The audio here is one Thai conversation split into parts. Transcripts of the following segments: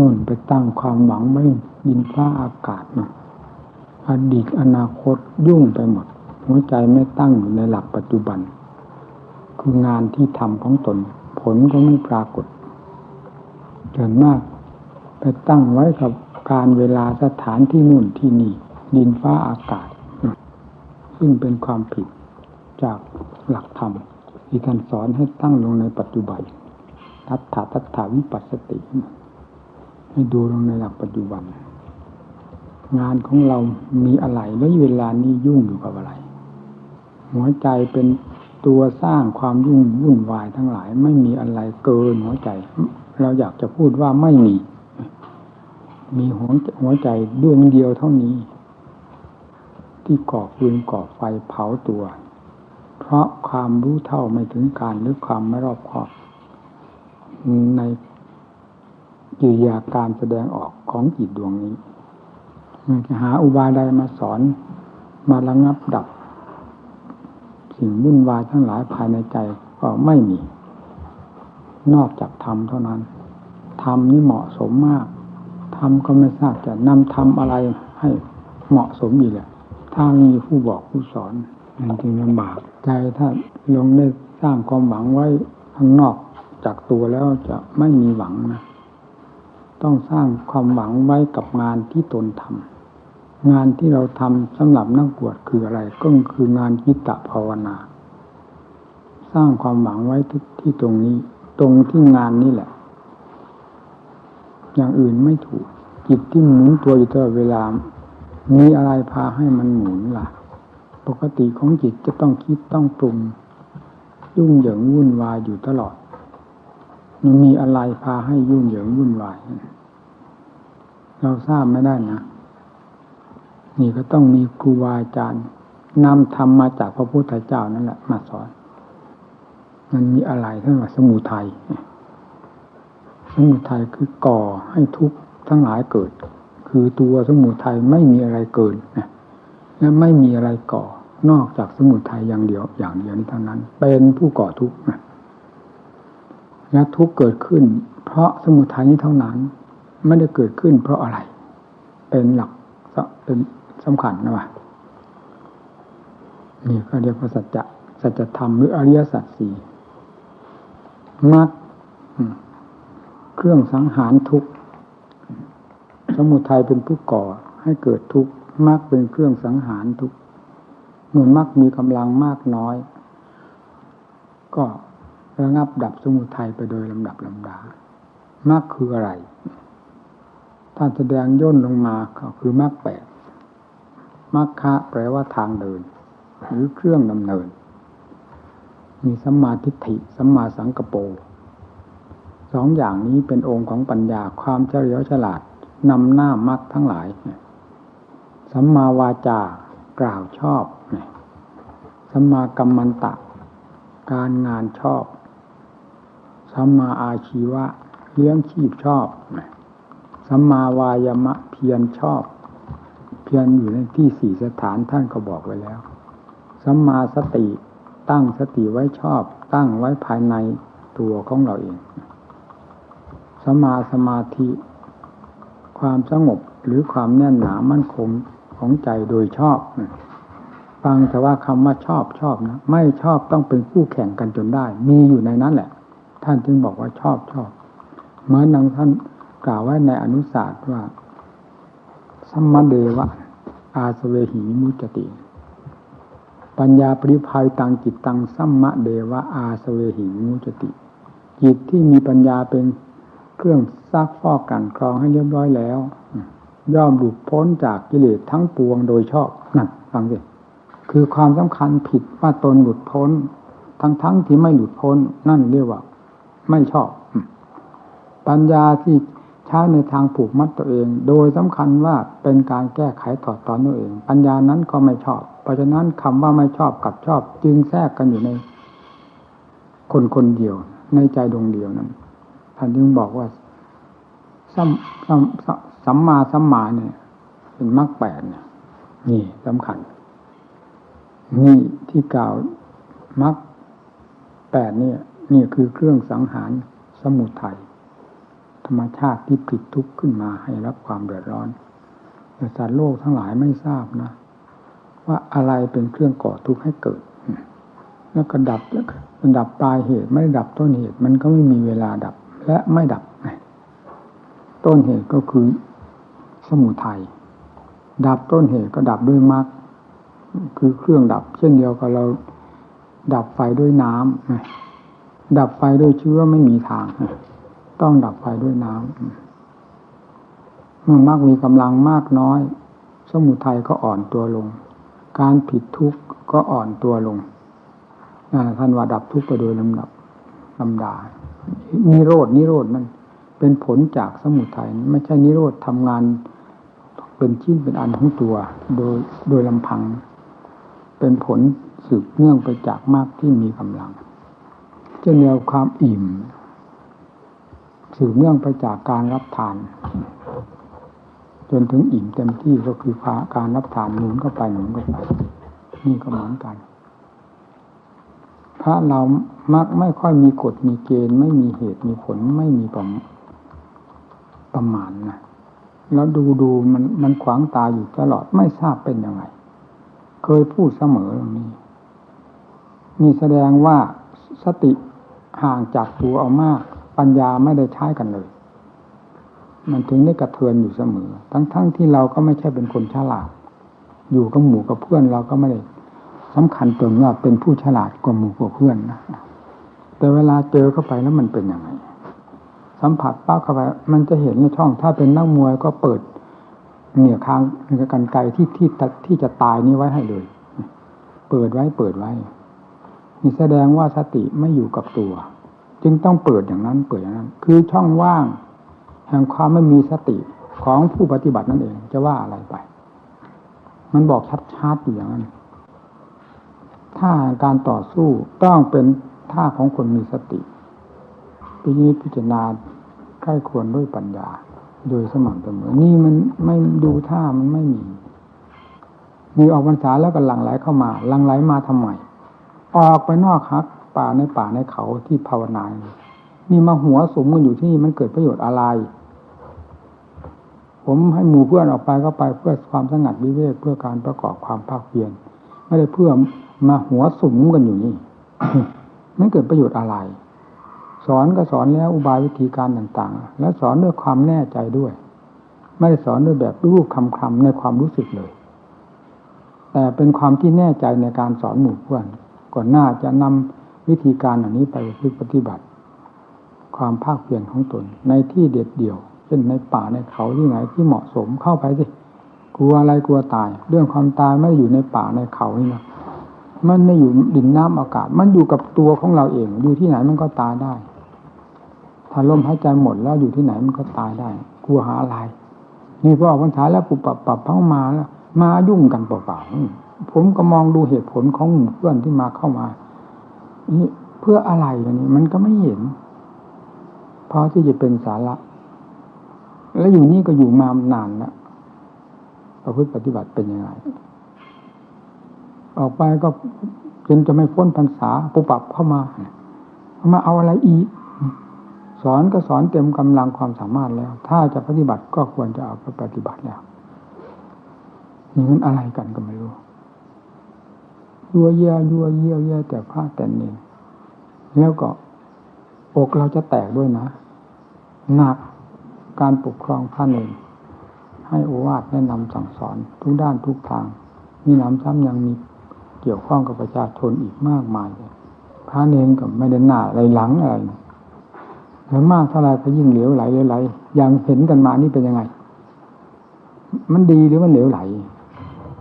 นุ่นไปตั้งความหวังไม่ดินฟ้าอากาศนะอดีตอนาคตยุ่งไปหมด หัวใจไม่ตั้งอยู่ในหลักปัจจุบัน คืองานที่ทำของตน ผลก็ไม่ปรากฏเกินมาก ไปตั้งไว้กับการเวลาสถานที่นู่นที่นี่ ดินฟ้าอากาศ ซึ่งเป็นความผิดจากหลักธรรมที่ท่านสอนให้ตั้งลงในปัจจุบันทัฏฐาทัฏฐาวิปัสสติ ให้ดูลงในหลักปัจจุบัน งานของเรามีอะไรและเวลานี้ยุ่งอยู่กับอะไร หัวใจเป็นตัวสร้างความยุ่งวุ่นวายทั้งหลาย ไม่มีอะไรเกินหัวใจ เราอยากจะพูดว่าไม่มี มีหัวหัวใจดวงเดียวเท่านี้ ที่ก่อฟืนก่อไฟเผาตัว เพราะความรู้เท่าไม่ถึงการหรือความไม่รอบคอบใน กิริยาการแสดงออกของจิตดวงนี้หาอุบายใดมาสอนมาระงับดับ สิ่งวุ่นวายทั้งหลายภายในใจก็ไม่มี นอกจากธรรมเท่านั้นธรรมนี่เหมาะสมมากธรรมก็ไม่ทราบจะนำธรรมอะไรให้เหมาะสมอีกแหละถ้ามีผู้บอกผู้สอนมันจึงลำบากใจถ้าลงได้สร้างความหวังไว้ข้างนอกจากตัวแล้วจะไม่มีหวังนะ ต้องสร้างความหวังไว้กับงานที่ตนทำงานที่เราทำสำหรับนักบวชคืออะไรก็คืองานกิตตภาวนา สร้างความหวังไว้ที่ที่ตรงนี้ ตรงที่งานนี้แหละ อย่างอื่นไม่ถูก จิตที่หมุนตัวอยู่ตลอดเวลา มีอะไรพาให้มันหมุนล่ะ ปกติของจิตจะต้องคิดต้องปรุง ยุ่งเหยิงวุ่นวายอยู่ตลอด มันมีอะไรพาให้ยุ่งเหยิงวุ่นวาย เราทราบไม่ได้นะ นี่ก็ต้องมีครูบาอาจารย์นำธรรมมาจากพระพุทธเจ้านั่นแหละ มาสอน มันมีอะไรท่านว่าสมุทัยสมุทัยคือก่อให้ทุกข์ทั้งหลายเกิด คือตัวสมุทัยไม่มีอะไรเกินนะและไม่มีอะไรก่อนอกจากสมุทัยอย่างเดียวอย่างเดียวนี้เท่านั้น เป็นผู้ก่อทุกข์นะ และทุกเกิดขึ้น เพราะสมุทัยนี้เท่านั้น ไม่ได้เกิดขึ้น เพราะอะไร เป็นหลักเป็นสำคัญนะวะนี่ก็เรียกว่าสัจจะสัจธรรมหรืออริยสัจสี่มักเครื่องสังหารทุกสมุทัยเป็นผู้ก่อให้เกิดทุกมักเป็นเครื่องสังหารทุกเมื่อมักมีกำลังมากน้อย ก็ ระงับดับสมุทัยไปโดยลำดับลำดามรรคคืออะไรท่านแสดงย่นลงมาก็คือมรรคแปดมรรคะแปลว่าทางเดิน หรือเครื่องดำเนิน มีสัมมาทิฏฐิสัมมาสังกปรสองอย่างนี้เป็นองค์ของปัญญาความเฉลียวฉลาดนำหน้ามรรคทั้งหลาย สัมมาวาจากล่าวชอบสัมมากัมมันตะ การงานชอบ สัมมาอาชีวะเลี้ยงชีพชอบสัมมาวายมะเพียรชอบ เพียรอยู่ในที่สี่สถานท่านก็บอกไว้แล้วสัมมาสติตั้งสติไว้ชอบ ตั้งไว้ภายในตัวของเราเองสัมมาสมาธิ ความสงบหรือความแน่นหนามั่นคงของใจโดยชอบ ฟังแต่ว่าคำว่าชอบชอบนะ ไม่ชอบต้องเป็นคู่แข่งกันจนได้ มีอยู่ในนั้นแหละ ท่านจึงบอกว่าชอบชอบ เหมือนนังท่านกล่าวไว้ในอนุศาสตร์ว่าสัมมาเดวะ อาสเวหิมุจติ ปัญญาปริภัยตังจิตตังสัมมาเดวะ อาสเวหิมุจติ จิตที่มีปัญญาเป็นเครื่องซักฟอกกันกรองให้เรียบร้อยแล้ว ย่อมหลุดพ้นจากกิเลสทั้งปวงโดยชอบนั่นฟังสิคือความสำคัญผิดว่าตนหลุดพ้น ทั้งๆทที่ไม่หลุดพ้นนั่นเรียกว่า ไม่ชอบ ปัญญาที่ใช้ในทางผูกมัดตัวเอง โดยสำคัญว่าเป็นการแก้ไขถอดถอนตัวเอง ปัญญานั้นก็ไม่ชอบ เพราะฉะนั้นคำว่าไม่ชอบกับชอบ จึงแทรกกันอยู่ใน คนคนเดียว ในใจดวงเดียวนั้นท่านจึงบอกว่าสัมสัมสัมมาสัมมาเนี่ย เป็นมรรคแปดเนี่ยนี่สำคัญ นี่ที่กล่าวมรรคแปดเนี่ย นี่คือเครื่องสังหารสมุทัยถรรมชาติที่ผลิตทุกข์ขึ้นมาให้รับความเดือดร้อนแต่สัตว์โลกทั้งหลายไม่ทราบนะ ว่าอะไรเป็นเครื่องก่อทุกข์ให้เกิด แล้วก็ดับแล้วดับปลายเหตุไม่ดับต้นเหตุ มันก็ไม่มีเวลาดับและไม่ดับ ต้นเหตุก็คือสมุทัยดับต้นเหตุก็ดับด้วยมรรคคือเครื่องดับ เช่นเดียวกับเราดับไฟด้วยน้ำ ดับไฟด้วยเชื้อไม่มีทาง ต้องดับไฟด้วยน้ำเมื่อมรรคมีกำลังมากน้อย สมุทัยก็อ่อนตัวลง การผิดทุกข์ก็อ่อนตัวลงท่านว่าดับทุกข์ไปโดยลำดับลำดานิโรดนิโรดนั่นเป็นผลจากสมุทัยไม่ใช่นิโรธทำงาน เป็นชิ้นเป็นอันของตัว โดยโดยลำพัง เป็นผลสืบเนื่องไปจากมากที่มีกำลัง เช่นเดียวความอิ่มสืบเนื่องไปจากการรับทาน จนถึงอิ่มเต็มที่ก็คือการรับทานหนุนเข้าไปหนุนเข้าไปนี่ก็เหมือนกัน พระเรามักไม่ค่อยมีกฎมีเกณฑ์ ไม่มีเหตุมีผลไม่มีประประมาณนะแล้วดูดูมันมันขวางตาอยู่ตลอดไม่ทราบเป็นยังไง เคยพูดเสมอตรงนี้ นี่แสดงว่าสติ ห่างจากตัวเอามาก ปัญญาไม่ได้ใช้กันเลย มันถึงได้กระเทือนอยู่เสมอ ทั้งๆทที่เราก็ไม่ใช่เป็นคนฉลาด อยู่กับหมู่กับเพื่อนเราก็ไม่ได้สำคัญตนว่าเป็นผู้ฉลาดกว่าหมู่กว่าเพื่อนนะแต่เวลาเจอเข้าไปแล้วมันเป็นยังไง สัมผัสป้าเข้าไป มันจะเห็นในช่อง ถ้าเป็นนักมวยก็เปิดเหนี่ยค้างกันไกลที่ที่ที่จะตายนี้ไว้ให้เลย เปิดไว้เปิดไว้ นี่แสดงว่าสติไม่อยู่กับตัว จึงต้องเปิดอย่างนั้นเปิดอย่างนั้น คือช่องว่างแห่งความไม่มีสติของผู้ปฏิบัตินั่นเองจะว่าอะไรไป มันบอกชัดๆอยู่อย่างนั้นท่าการต่อสู้ต้องเป็นท่าของคนมีสติพิจิตพิจารณาใกล้ควรด้วยปัญญา โดยสม่ำเสมอ นี่มันไม่ดูท่ามันไม่มี มีออกพรรษาแล้วก็หลั่งไหลเข้ามาหลั่งไหลมาทำไม ออกไปนอกฮักป่าในป่าในเขาที่ภาวนานี่มาหัวสมกันอยู่ที่นี่มันเกิดประโยชน์อะไร ผมให้หมู่เพื่อนออกไปก็ไปเพื่อความสงัดวิเวกเพื่อการประกอบความภาคเพียรไม่ได้เพื่อมาหัวสมกันอยู่นี่มันเกิดประโยชน์อะไร สอนก็สอนแล้วอุบายวิธีการต่างๆ และสอนด้วยความแน่ใจด้วย ไม่ได้สอนด้วยแบบรูปคำคำในความรู้สึกเลย แต่เป็นความที่แน่ใจในการสอนหมู่เพื่อน ก่อนหน้าจะนำวิธีการเหล่านี้ไปปฏิบัติ ความภาคเพียรของตน ในที่เด็ดเดี่ยว เช่นในป่าในเขาที่ไหนที่เหมาะสมเข้าไปสิกลัวอะไรกลัวตาย เรื่องความตายไม่ได้อยู่ในป่าในเขานี่นะมันไม่อยู่ดินน้ำอากาศ มันอยู่กับตัวของเราเอง อยู่ที่ไหนมันก็ตายได้ ถ้าลมหายใจหมดแล้วอยู่ที่ไหนมันก็ตายได้ กลัวหาอะไรนี่พอออกพรรษาแล้วปุบปับปับเข้ามาแล้วมายุ่งกันเปล่าๆ ผมก็มองดูเหตุผลของหมู่เพื่อนที่มาเข้ามา นี่เพื่ออะไรอันนี้ มันก็ไม่เห็นพอที่จะเป็นสาระ แล้วอยู่นี่ก็อยู่มานานแล้วประพฤติปฏิบัติเป็นยังไง ออกไปก็จนจะไม่พ้นพรรษาปุปับเข้ามามาเอาอะไรอีก สอนก็สอนเต็มกำลังความสามารถแล้ว ถ้าจะปฏิบัติก็ควรจะเอาไปปฏิบัติแล้วนี่มันอะไรกันก็ไม่รู้ ยัวเยี่ยยัวเยี่ยเยี่ยแต่ผ้าแต่เนนแล้วก็อกเราจะแตกด้วยนะหนักการปกครองพระเนรให้อวาทแนะนำสั่งสอนทุกด้านทุกทาง มีน้ำซ้ำยังมีเกี่ยวข้องกับประชาชนอีกมากมายพระเนรก็ไม่ได้หน้าอะไรหลังอะไรแล้วมากเท่าไรก็ยิ่งเหลวไหลเลวไหลอย่างเห็นกันมานี่เป็นยังไง มันดีหรือมันเหลวไหล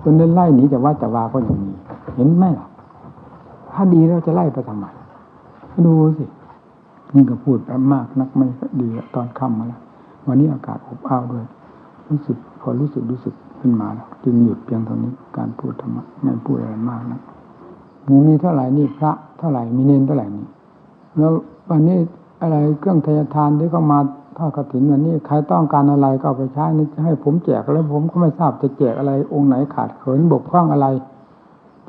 จนได้ไล่หนีจะว่าจะวาก็อย่างนี้ ห็นไหมล่ะ ถ้าดีแล้วจะไล่ไปทำไมดูสินี่ก็พูดมากนักไม่ดีตอนค่ำมาแล้ววันนี้อากาศอบอ้าวด้วย รู้สึกพอรู้สึกรู้สึกขึ้นมาแล้วจึงหยุดเพียงเท่านี้การพูดธรรมะไม่พูดอะไรมากนะมีมีเท่าไหร่นี่พระเท่าไหร่มีเนนเท่าไหร่นี่แล้ววันนี้อะไรเครื่องทยทานที่เขามาทอดกระถินวันนี้ใครต้องการอะไรก็เอาไปใช้นี่จะให้ผมแจกแล้วผมก็ไม่ทราบจะแจกอะไรองค์ไหนขาดเขินบกพร่องอะไร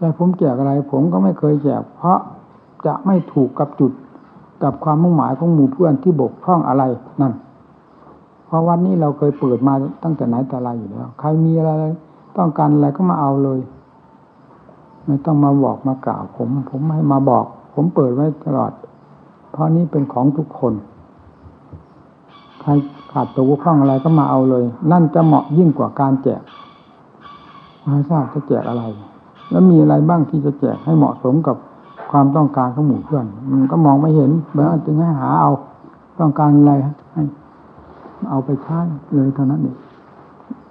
จะผมแจกอะไร ผมก็ไม่เคยแจกเพราะจะไม่ถูกกับจุดกับความมุ่งหมายของหมู่เพื่อนที่บกพร่องอะไรนั่น เพราะวัดนี้เราเคยเปิดมาตั้งแต่ไหนแต่ไรอยู่แล้ว ใครมีอะไร ต้องการอะไรก็มาเอาเลย ไม่ต้องมาบอกมากล่าว ผม ผมให้มาบอก ผมเปิดไว้ตลอด เพราะนี้เป็นของทุกคน ใครขาดตัวข้องอะไรก็มาเอาเลย นั่นจะเหมาะยิ่งกว่าการแจกมาทราบจะแจกอะไร แล้วมีอะไรบ้างที่จะแจกให้เหมาะสมกับความต้องการของหมู่เพื่อน มันก็มองไม่เห็นเบอจึงให้หาเอาต้องการอะไรให้เอาไปใช้เลยเท่านั้นเอง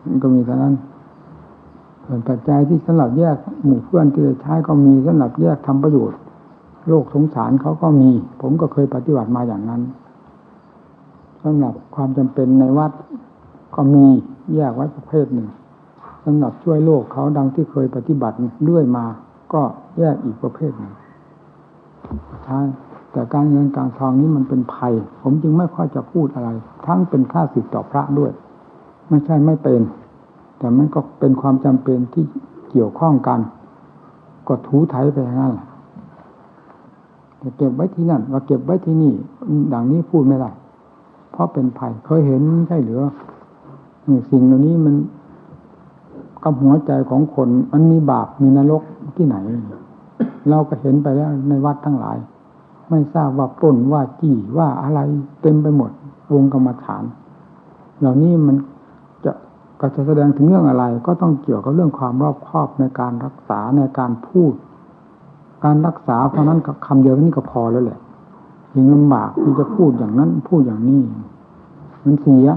มันก็มีเท่านั้นส่วนปัจจัยที่สำหรับแยกหมู่เพื่อนที่จะใช้ก็มีสำหรับแยกทำประโยชน์ โลกสงสารเขาก็มี ผมก็เคยปฏิบัติมาอย่างนั้นสำหรับความจำเป็นในวัดก็มีแยกไว้ประเภทหนึ่ง สำหรับช่วยโลกเขาดังที่เคยปฏิบัติเรื่อยมา ก็แยกอีกประเภทหนึ่งใช่แต่การเงินการทองนี้มันเป็นภัย ผมจึงไม่ค่อยจะพูดอะไร ทั้งเป็นค่าสิทธิ์ต่อพระด้วย ไม่ใช่ไม่เป็น แต่มันก็เป็นความจำเป็นที่เกี่ยวข้องกัน ก็ถูไถไปอย่างนั้นแหละเก็บไว้ที่นั่นว่าเก็บไว้ที่นี่ ดังนี้พูดไม่ได้ เพราะเป็นภัยเคยเห็นใช่หรือสิ่งเหล่านี้มัน กับหัวใจของคน มันมีบาปมีนรกที่ไหน เราก็เห็นไปแล้วในวัดทั้งหลาย ไม่ทราบว่าปล้นว่าจี้ว่าอะไรเต็มไปหมด วงกรรมฐาน เหล่านี้มันจะก็จะแสดงถึงเรื่องอะไร ก็ต้องเกี่ยวกับเรื่องความรอบคอบในการรักษาในการพูด การรักษาเพราะนั้นกับคำเดียวนี่ก็พอแล้วแหละยิ่งลำบากที่จะพูดอย่างนั้นพูดอย่างนี้ มันเสีย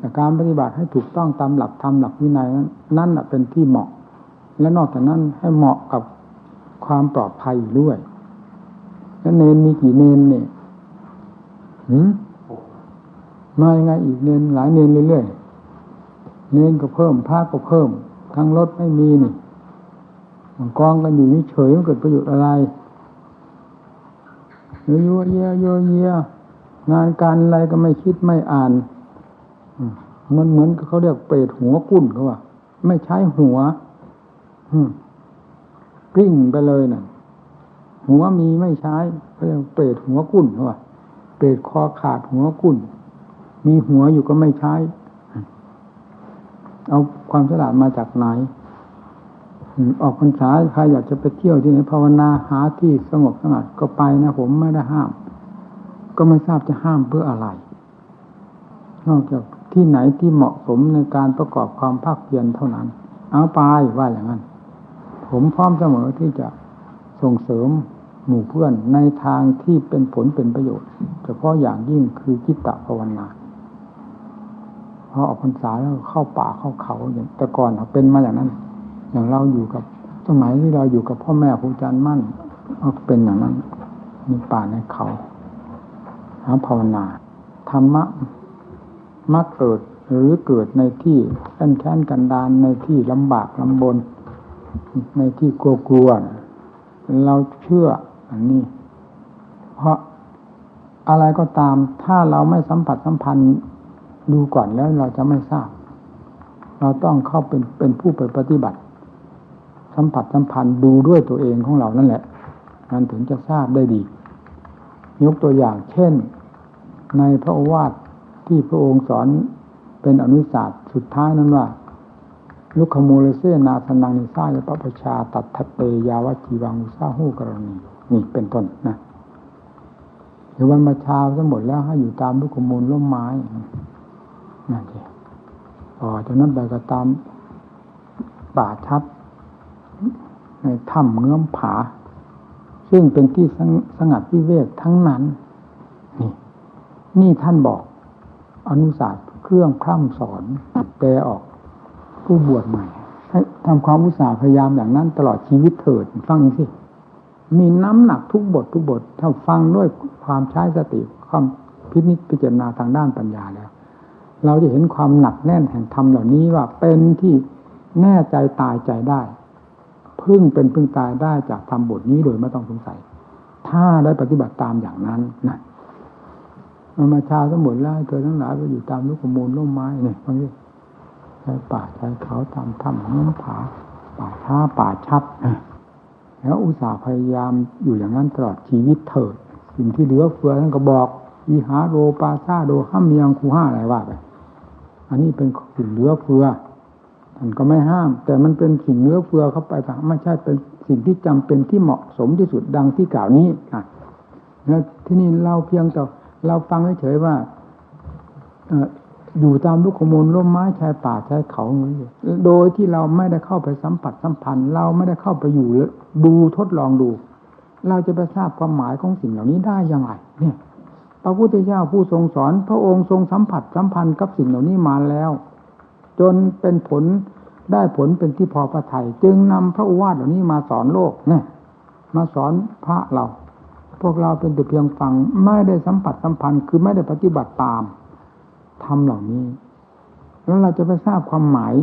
แต่การปฏิบัติให้ถูกต้องตามหลักธรรมหลักวินัยนั้นนั่นเป็นที่เหมาะ และนอกจากนั้นให้เหมาะกับความปลอดภัยด้วยแล้วเนนมีกี่เนนเนี่ยหืมมายังไงอีกเนนหลายเนนเรื่อยๆเนนก็เพิ่มพระก็เพิ่มทั้งรถไม่มีนี่มันกองกันอยู่นี่เฉยมันเกิดประโยชน์อะไรเยอะเยอะเยอะเยอะงานการอะไรก็ไม่คิดไม่อ่าน มันเหมือนเขาเรียกเปรตหัวกุ้นเขาว่า ไม่ใช้หัวกลิ้งไปเลยน่ะ หัวมีไม่ใช้เขาเรียกเปรตหัวกุ้นเขาว่าเปรตคอขาดหัวกุ้น มีหัวอยู่ก็ไม่ใช้ เอาความฉลาดมาจากไหนออกพรรษาใครอยากจะไปเที่ยวที่ไหนภาวนาหาที่สงบสงัดก็ไปนะผมไม่ได้ห้าม ก็ไม่ทราบจะห้ามเพื่ออะไร นอกจาก ที่ไหนที่เหมาะสมในการประกอบความภาคเพียรเท่านั้น เอาไปว่าอย่างนั้น ผมพร้อมเสมอที่จะส่งเสริมหมู่เพื่อนในทางที่เป็นผลเป็นประโยชน์ เฉพาะอย่างยิ่งคือจิตตภาวนาพอออกพรรษาแล้วเข้าป่าเข้าเขาอย่างแต่ก่อนเป็นมาอย่างนั้น อย่างเราอยู่กับสมัยที่เราอยู่กับพ่อแม่ครูอาจารย์มั่นก็เป็นอย่างนั้น มีป่าในเขาหาภาวนาธรรมะ มักเกิดหรือเกิดในที่แค้นแค้นกันดานในที่ลำบากลำบน ในที่กลัวกลัวเราเชื่ออันนี้ เพราะอะไรก็ตาม ถ้าเราไม่สัมผัสสัมพันธ์ดูก่อนแล้วเราจะไม่ทราบ เราต้องเข้าเป็นเป็นผู้ไปปฏิบัติ สัมผัสสัมพันธ์ดูด้วยตัวเองของเรานั่นแหละมันถึงจะทราบได้ดี ยกตัวอย่างเช่น ในพระวาท ที่พระองค์สอนเป็นอนุสาสตร์สุดท้ายนั้นว่าลุคโมเลเซนาสนังนิซายปปชาตัดทเตยาวจีวังอุซาหูกรณีนี่เป็นต้นนะเดี๋ยววันมาชาทั้งหมดแล้วให้อยู่ตามลุคโมลร่มไม้นั่นเองต่อจากนั้นไปก็ตามป่าชัด ในถ้ำเงื้อมผา ซึ่งเป็นที่สงัดวิเวกทั้งนั้น นี่ นี่ท่านบอก อนุศาสตร์เครื่องพร่ำสอนแปลออกผู้บวชใหม่ให้ทำความอุตสาห์พยายามอย่างนั้นตลอดชีวิตเถิดฟังสิมีน้ำหนักทุกบททุกบท ถ้าฟังด้วยความใช้สติความพินิจพิจารณาทางด้านปัญญาแล้ว เราจะเห็นความหนักแน่นแห่งธรรมเหล่านี้ว่าเป็นที่แน่ใจตายใจได้ พึ่งเป็นพึ่งตายได้จากธรรมบทนี้โดยไม่ต้องสงสัย ถ้าได้ปฏิบัติตามอย่างนั้นนะ มันมาชาทั้งหมดแล้วเธอทั้งหลายไปอยู่ตามลูกขมูลร่มไม้เนี่ยฟังดิใช้ป่าใช้เขาตามถ้ำน้ำผา ป่าช้าป่าชัดแล้วอุตส่าห์พยายามอยู่อย่างนั้นตลอดชีวิตเถิดสิ่งที่เหลือเฟือท่านก็บอกอีหาโรปาซาโดห้ามยังคูห้าอะไรว่าไปอันนี้เป็นสิ่งเหลือเฟือท่านก็ไม่ห้าม แต่มันเป็นสิ่งเหลือเฟือเข้าไปแต่ไม่ใช่เป็นสิ่งที่จำเป็นที่เหมาะสมที่สุดดังที่กล่าวนี้นะแล้วที่นี่เราเพียงแต่ เราฟังเฉยๆว่าอยู่ตามลูกขมูลร่มไม้ชายป่าชายเขาโดยที่เราไม่ได้เข้าไปสัมผัสสัมพันธ์ เราไม่ได้เข้าไปอยู่ดูทดลองดู เราจะไปทราบความหมายของสิ่งเหล่านี้ได้ยังไงเนี่ย พระพุทธเจ้าผู้ทรงสอน พระองค์ทรงสัมผัสสัมพันธ์กับสิ่งเหล่านี้มาแล้ว จนเป็นผลได้ผลเป็นที่พอพระทยัยจึงนำพระอุวาทเหล่านี้มาสอนโลกเนี่ยมาสอนพระเรา พวกเราเป็นแต่เพียงฟังไม่ได้สัมผัสสัมพันธ์คือไม่ได้ปฏิบัติตามทำเหล่านี้ แล้วเราจะไปทราบความหมาย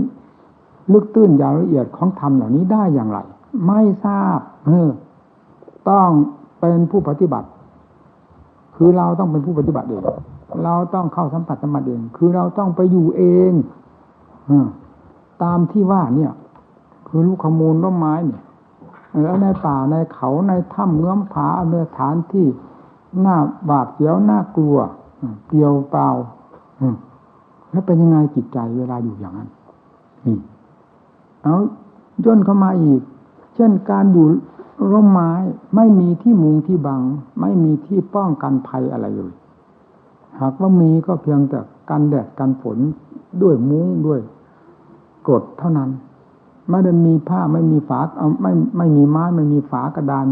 ลึกตื้นยาวละเอียดของธรรมเหล่านี้ได้อย่างไร ไม่ทราบเออต้องเป็นผู้ปฏิบัติ คือเราต้องเป็นผู้ปฏิบัติเอง เราต้องเข้าสัมผัสสัมผัสเอง คือเราต้องไปอยู่เองอตามที่ว่าเนี่ย คือลูกขมูลต้นไม้เนี่ย แล้วในป่าในเขาในถ้ำเงื้อมผาในฐานที่หน้าบาดเสียวหน้ากลัวเปลียวเปล่าแล้วเป็นยังไงจิตใจเวลาอยู่อย่างนั้นเอาย่นเข้ามาอีก เช่นการอยู่ร่มไม้ไม่มีที่มุงที่บัง ไม่มีที่ป้องกันภัยอะไรเลยหากว่ามีก็เพียงแต่กันแดดกันฝนด้วยมุ้งด้วยกรดเท่านั้น ไม่ได้มีผ้าไม่มีฝาเอาไม่ไม่มีไม้ไม่มีฝากระดาน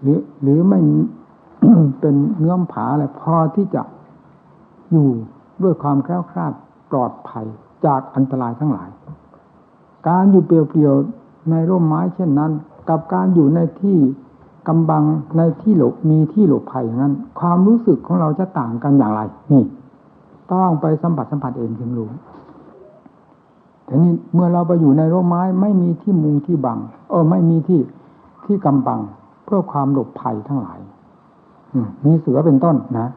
หรือหรือไม่เป็นเงื่อมผาอะไรพอที่จะอยู่ด้วยความแคล้วคลาดปลอดภัยจากอันตรายทั้งหลาย การอยู่เปลี่ยวๆในร่มไม้เช่นนั้น กับการอยู่ในที่กำบังในที่หลบมีที่หลบภัยอย่างนั้น ความรู้สึกของเราจะต่างกันอย่างไรนี่ ต้องไปสัมผัสสัมผัสเองถึงรู้ แต่นี้เมื่อเราไปอยู่ในร่มไม้ไม่มีที่มุงที่บัง เออ ไม่มีที่ที่กำบัง เพื่อความหลบภัยทั้งหลายมีเสือเป็นต้นนะ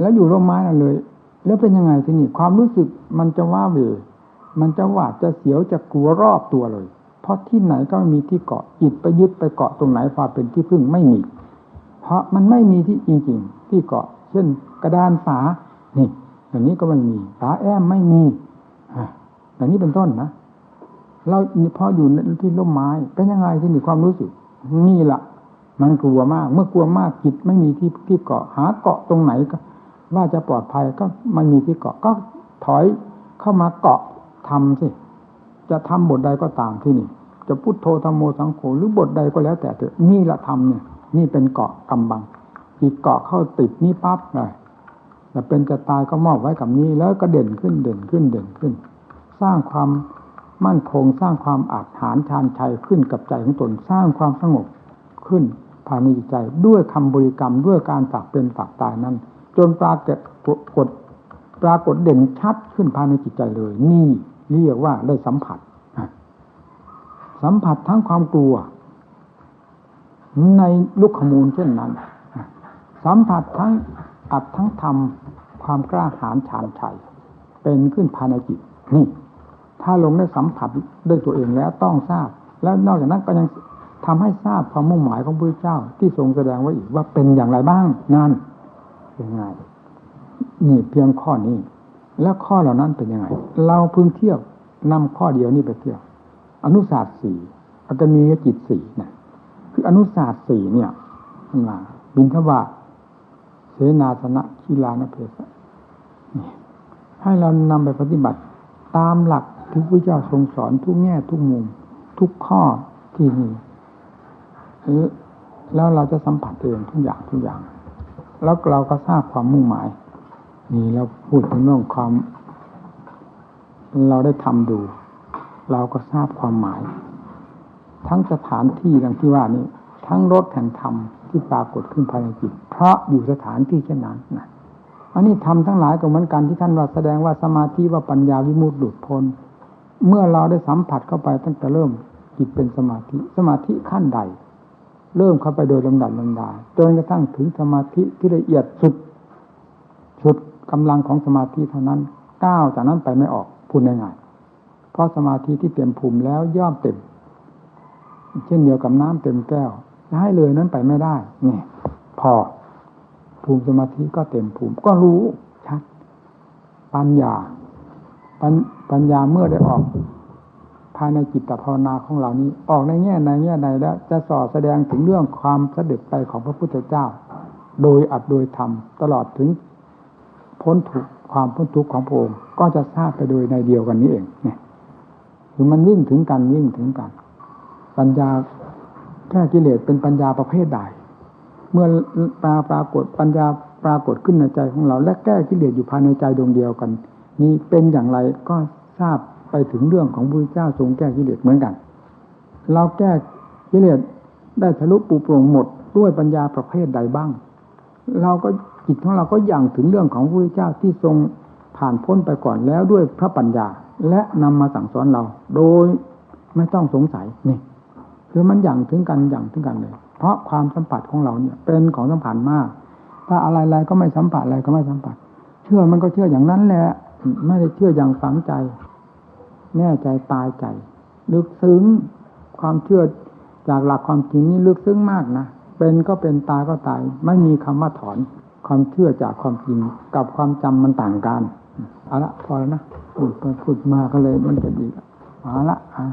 แล้วอยู่ร่มไม้นั่นเลย แล้วเป็นยังไงทีนี้ความรู้สึกมันจะว่าเวมันจะหวาดจะเสียวจะกลัวรอบตัวเลย เพราะที่ไหนก็ไม่มีที่เกาะจิตไปยึดไปเกาะตรงไหนความเป็นที่พึ่งไม่มี เพราะมันไม่มีที่จริง ๆ ที่เกาะ เช่น กระดานฝานี่อย่างนี้ก็ไม่มีฝาแอมไม่มี อย่างนี้เป็นต้นนะเราพออยู่ที่ร่มไม้เป็นยังไงที่นี่ความรู้สึก นี่แหละมันกลัวมาก เมื่อกลัวมากจิตไม่มีที่ที่เกาะหาเกาะตรงไหนก็ว่าจะปลอดภัยก็มันมีที่เกาะก็ถอยเข้ามาเกาะทำสิจะทำบทใดก็ตามที่นี่ จะพุทโธธรรมโมสังโฆหรือบทใดก็แล้วแต่เถอะนี่ละทำเนี่ย นี่เป็นเกาะกำบังจิตเกาะเข้าติดนี่ปั๊บเลยแต่เป็นจะตายก็มอบไว้กับนี้แล้วก็เด่นขึ้นเด่นขึ้นเด่นขึ้น สร้างความมั่นคงสร้างความอาจหารชานชัยขึ้นกับใจของตนสร้างความสงบขึ้นภายในใจด้วยคำบริกรรมด้วยการฝากเป็นฝากตายนั้น จนปรากฏกดปรากฏเด่นชัดขึ้นภายในจิตใจเลย นี่เรียกว่าได้สัมผัส สัมผัสทั้งความกลัว ในลุกขมูลเช่นนั้น สัมผัสทั้งอัดทั้งทำความกล้าหาญชานชัยเป็นขึ้นภายในจิตนี่ ถ้าลงได้สัมผัสด้วยตัวเองแล้วต้องทราบ แล้วนอกจากนั้นก็ยังทำให้ทราบความมุ่งหมายของพระเจ้า ที่ทรงแสดงไว้อีกว่าเป็นอย่างไรบ้างนั่นเป็นไงนี่เพียงข้อนี้ แล้วข้อเหล่านั้นเป็นยังไง เราพึงเที่ยวนำข้อเดียวนี้ไปเที่ยว อนุศาสตร์สี่อัตมีจิตสี่นะคืออนุศาสตร์สี่เนี่ยมาบินทบาทเสนาสนะขีลานเพศนี่ให้เรานำไปปฏิบัติตามหลัก ที่พระเจ้าทรงสอนทุกแง่ทุกมุม ทุกข้อที่มีแล้วเราจะสัมผัสเองทุกอย่างทุกอย่าง แล้วเราก็ทราบความมุ่งหมาย นี่เราพูดถึงเรื่องความ เราได้ทำดู เราก็ทราบความหมาย ทั้งสถานที่ดังที่ว่านี้ ทั้งรถแห่งธรรมที่ปรากฏขึ้นภายในจิตเพราะอยู่สถานที่เช่นนั้นนะอันนี้ทำทั้งหลายก็เหมือนกันที่ท่านว่าแสดงว่าสมาธิว่าปัญญาวิมุตติหลุดพ้น เมื่อเราได้สัมผัสเข้าไปตั้งแต่เริ่มจิตเป็นสมาธิ สมาธิขั้นใด เริ่มเข้าไปโดยลำดับลำดาจนกระทั่งถึงสมาธิที่ละเอียดสุดสุดกำลังของสมาธิเท่านั้นก้าวจากนั้นไปไม่ออกพูดง่ายๆเพราะสมาธิที่เต็มภูมิแล้วย่อมเต็ม เช่นเดียวกับน้ำเต็มแก้วจะให้เลยนั้นไปไม่ได้เนี่ยพอภูมิสมาธิก็เต็มภูมิก็รู้ชัด ปัญญา ปัญปัญญาเมื่อได้ออกภายในจิตภาวนาของเรานี้ ออกในแง่ในแง่ใดแล้ว จะสอดแสดงถึงเรื่องความสด็จไปของพระพุทธเจ้า โดยอัดโดยธรรมตลอดถึงพ้นทุกความพ้นทุกข์ของพระองค์ก็จะทราบไปโดยในเดียวกันนี้เองเนี่ยคือมันวิ่งถึงกันวิ่งถึงกัน ปัญญาแก้กิเลสเป็นปัญญาประเภทใด เมื่อปราปรากฏปัญญาปรากฏขึ้นในใจของเรา และแก้กิเลสอยู่ภายในใจดวงเดียวกัน นี้เป็นอย่างไรก็ทราบไปถึงเรื่องของพระพุทธเจ้าทรงแก้กิเลสเหมือนกัน เราแก้กิเลสได้ทะลุปูโปร่งหมดด้วยปัญญาประเภทใดบ้าง เราก็จิตของเราก็อย่างถึงเรื่องของพระพุทธเจ้าที่ทรงผ่านพ้นไปก่อนแล้วด้วยพระปัญญา และนำมาสั่งสอนเรา โดยไม่ต้องสงสัยนี่คือมันอย่างถึงกันอย่างถึงกันเลย เพราะความสัมผัสของเราเนี่ย เป็นของสัมผัสมาก ถ้าอะไรๆก็ไม่สัมผัสอะไรก็ไม่สัมผัส เชื่อมันก็เชื่ออย่างนั้นแหละ ไม่ได้เชื่ออย่างฝังใจ แน่ใจตายใจ ลึกซึ้งความเชื่อจากหลักความจริงนี่ลึกซึ้งมากนะเป็นก็เป็นตายก็ตาย ไม่มีคำว่าถอน ความเชื่อจากความจริงกับความจำมันต่างกันเอาละพอแล้วนะพูดไปพูดมาก็เลยมันจะดีละเอาละอ่า